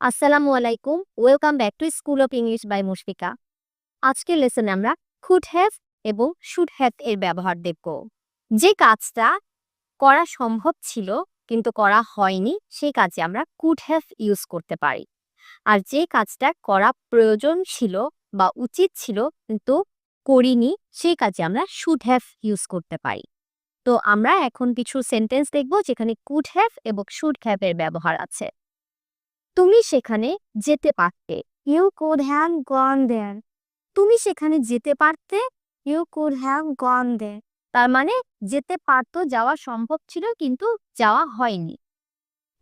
আসসালামু আলাইকুম, welcome back to school of English by Mushfika. আজকের লেসনে আমরা কুড হ্যাভ এবং শুড হ্যাভ এর ব্যবহার দেখব। যে কাজটা করা সম্ভব ছিল কিন্তু করা হয়নি, সেই কাজে আমরা কুড হ্যাভ ইউজ করতে পারি। আর যে কাজটা করা প্রয়োজন ছিল বা উচিত ছিল কিন্তু করিনি, সেই কাজে আমরা শুড হ্যাভ ইউজ করতে পারি। তো আমরা এখন কিছু সেন্টেন্স দেখব যেখানে কুড হ্যাভ এবং শুড হ্যাভ এর ব্যবহার আছে। তুমি সেখানে যেতে পারতে। You could have gone there তুমি সেখানে যেতে পারতে। You could have gone there তার মানে যেতে পারতো যাওয়া সম্ভব ছিল কিন্তু যাওয়া হয়নি।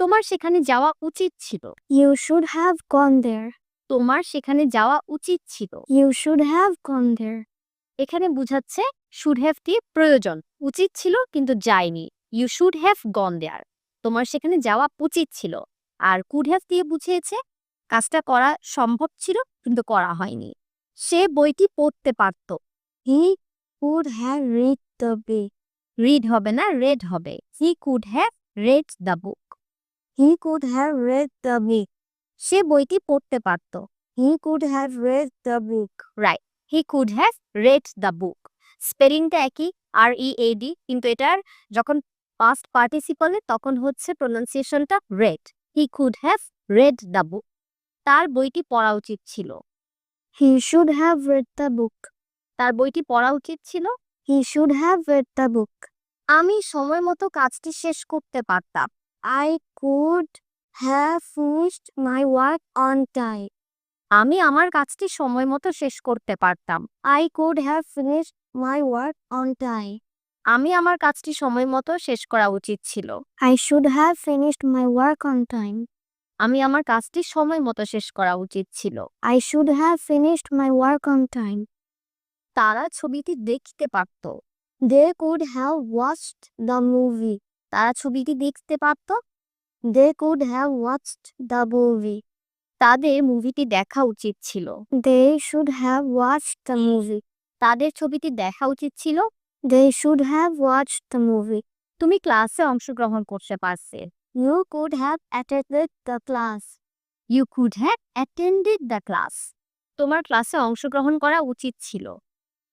তোমার সেখানে যাওয়া উচিত ছিল। You should have gone there তোমার সেখানে যাওয়া উচিত ছিল। You should have gone there এখানে বুঝাচ্ছে শুড হ্যাভটি প্রয়োজন। উচিত ছিল কিন্তু যায়নি। You should have gone there তোমার সেখানে যাওয়া উচিত ছিল। আর কুড হ্যাভ দিয়ে বুঝিয়েছে, কাজটা করা সম্ভব ছিল কিন্তু করা হয়নি। সে বইটি পড়তে পারত। He could have read the bay read হবে না, রেড হবে। He could have read the book. He could have read the book. সে বইটি পড়তে পারত। He could have read the book. Right, he could have read the book. স্পেলিংটা একই আর ই A D কিন্তু এটার যখন পাস্ট পার্টিসিপলে তখন হচ্ছে প্রোনাউন্সিয়েশনটা read he could have read the book তার বইটি পড়া উচিত ছিল। He should have read the book তার বইটি পড়া উচিত ছিল। He should have read the book আমি সময় মতো কাজটি শেষ করতে পারতাম। I could have finished my work on time আমি আমার কাজটি সময় মতো শেষ করতে পারতাম। I could have finished my work on time আমি আমার কাজটি সময় মতো শেষ করা উচিত ছিল। I should have finished my work on time আমি আমার কাজটি সময় মতো শেষ করা উচিত ছিল। I should have finished my work on time তারা ছবিটি দেখতে পারত। They could have watched the movie তারা ছবিটি দেখতে পারত? They could have watched the movie তাদের মুভিটি দেখা উচিত ছিল। They should have watched the movie তাদের ছবিটি দেখা উচিত ছিল? They should have watched the movie তুমি ক্লাসে অংশগ্রহণ করতে পারছে। You could have attended the class you could have attended the class তোমার ক্লাসে অংশগ্রহণ করা উচিত ছিল।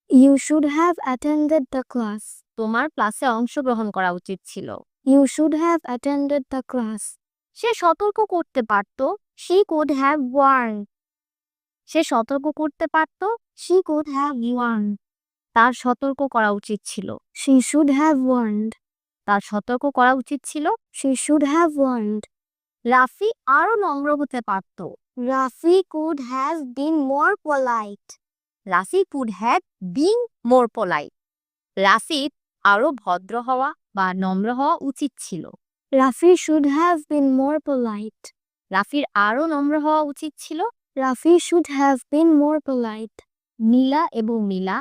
You should have attended the class তোমার ক্লাসে অংশগ্রহণ করা উচিত ছিল। You should have attended the class সে সতর্ক করতে পারত শি কুড হ্যাভ ওয়ার্ন সে সতর্ক করতে পারত শি কুড হ্যাভ ওয়ার্ন তার সতর্ক করা উচিত ছিল। শি শুড হ্যাভ ওয়ার্ন্ড তার সতর্ক করা উচিত ছিল। She should have warned Rafi আরও নম্র হতে পারত। Rafi could have been more polite Rafi could have been more polite রাফির আরও ভদ্র হওয়া বা নম্র হওয়া উচিত ছিল। Rafi should have been more polite রাফির আরও নম্র হওয়া উচিত ছিল। Rafi should have been more polite Nila এবং নীলা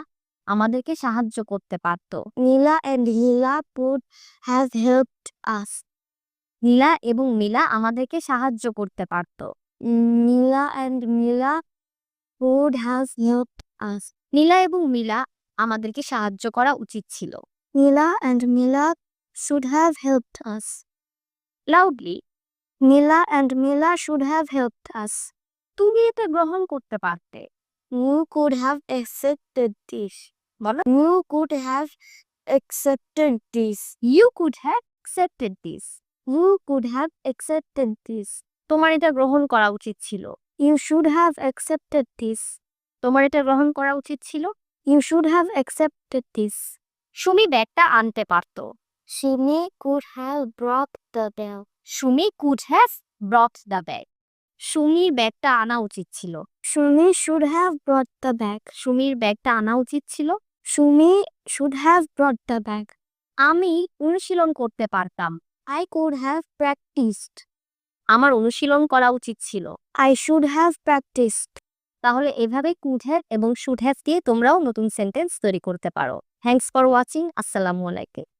আমাদেরকে সাহায্য করতে পারত। Nila and Nila could have helped us Nila এবং নীলা আমাদেরকে সাহায্য করতে পারত। Nila and Nila could has helped us Nila এবং নীলা আমাদেরকে সাহায্য করা উচিত ছিল। Nila and Nila should have helped us loudly Nila and Mila should have helped us তুমি এটা গ্রহণ করতে পারতে। You could have accepted this you could have accepted this you could have accepted this you could have accepted this তোমার এটা গ্রহণ করা উচিত ছিল। You should have accepted this তোমার এটা গ্রহণ করা উচিত ছিল। You should have accepted this Sumi ব্যাগটা আনতে পারত। Sumi could have brought the bag Sumi could have brought the bag সুমির ব্যাগটা আনা উচিত ছিল। Sumi should have brought the bag সুমির ব্যাগটা আনা উচিত ছিল। Sumi should have brought the bag আমি অনুশীলন করতে পারতাম। আই কুড হ্যাভ প্র্যাকটিসড আমার অনুশীলন করা উচিত ছিল। আই শুড হ্যাভ প্র্যাকটিসড তাহলে এভাবে কুড হ্যাভ এবং শুড হ্যাভ দিয়ে তোমরাও নতুন সেন্টেন্স তৈরি করতে পারো। থ্যাংকস ফর ওয়াচিং আসসালামু আলাইকুম।